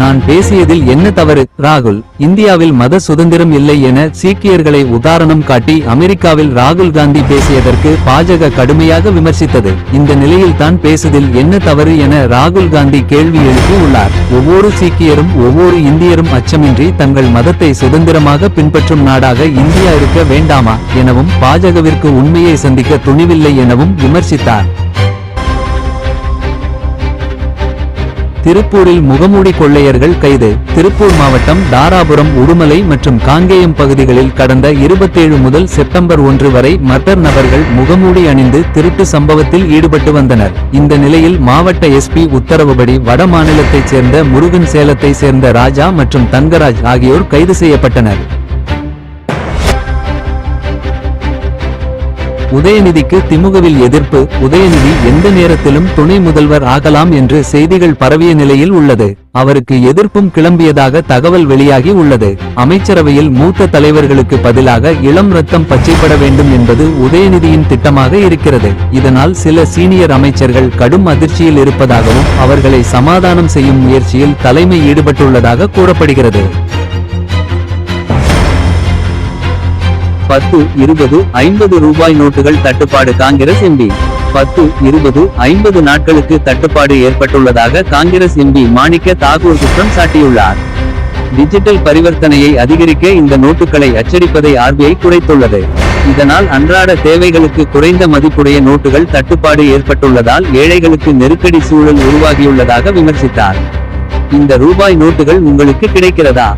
நான் பேசியதில் என்ன தவறு? ராகுல் இந்தியாவில் மத சுதந்திரம் இல்லை என சீக்கியர்களை உதாரணம் காட்டி அமெரிக்காவில் ராகுல் காந்தி பேசியதற்கு பாஜக கடுமையாக விமர்சித்தது. இந்த நிலையில் தான் பேசுதில் என்ன தவறு என ராகுல் காந்தி கேள்வி எழுப்பி உள்ளார். ஒவ்வொரு சீக்கியரும் ஒவ்வொரு இந்தியரும் அச்சமின்றி தங்கள் மதத்தை சுதந்திரமாக பின்பற்றும் நாடாக இந்தியா இருக்க வேண்டாமா? எனவும் பாஜகவிற்கு உண்மையை சந்திக்க துணிவில்லை எனவும் விமர்சித்தார். திருப்பூரில் முகமூடி கொள்ளையர்கள் கைது. திருப்பூர் மாவட்டம் தாராபுரம் உடுமலை மற்றும் காங்கேயம் பகுதிகளில் கடந்த இருபத்தேழு முதல் செப்டம்பர் ஒன்று வரை மட்டர் நபர்கள் முகமூடி அணிந்து திருட்டு சம்பவத்தில் ஈடுபட்டு வந்தனர். இந்த நிலையில் மாவட்ட எஸ்பி உத்தரவுபடி வட மாநிலத்தைச் சேர்ந்த முருகன் சேலத்தை சேர்ந்த ராஜா மற்றும் தங்கராஜ் ஆகியோர் கைது செய்யப்பட்டனர். உதயநிதிக்கு திமுகவில் எதிர்ப்பு உதயநிதி எந்த நேரத்திலும் துணை முதல்வர் ஆகலாம் என்று செய்திகள் பரவிய நிலையில் உள்ளது. அவருக்கு எதிர்ப்பும் கிளம்பியதாக தகவல் வெளியாகி உள்ளது. அமைச்சரவையில் மூத்த தலைவர்களுக்கு பதிலாக இளம் ரத்தம் பச்சைப்பட வேண்டும் என்பது உதயநிதியின் திட்டமாக இருக்கிறது. இதனால் சில சீனியர் அமைச்சர்கள் கடும் அதிர்ச்சியில் இருப்பதாகவும் அவர்களை சமாதானம் செய்யும் முயற்சியில் தலைமை ஈடுபட்டுள்ளதாக கூறப்படுகிறது. பத்து இருபது ஐம்பது ரூபாய் நோட்டுகள் தட்டுப்பாடு காங்கிரஸ் எம்பி. பத்து இருபது ஐம்பது நாட்களுக்கு தட்டுப்பாடு ஏற்பட்டுள்ளதாக காங்கிரஸ் எம்பி மாணிக்க தாகூர் குற்றம் சாட்டியுள்ளார். டிஜிட்டல் பரிவர்த்தனையை அதிகரிக்க இந்த நோட்டுகளை அச்சடிப்பதை ஆர்பிஐ குறைத்துள்ளது. இதனால் அன்றாட தேவைகளுக்கு குறைந்த மதிப்புடைய நோட்டுகள் தட்டுப்பாடு ஏற்பட்டுள்ளதால் ஏழைகளுக்கு நெருக்கடி சூழல் உருவாகியுள்ளதாக விமர்சித்தார். இந்த ரூபாய் நோட்டுகள் உங்களுக்கு கிடைக்கிறதா?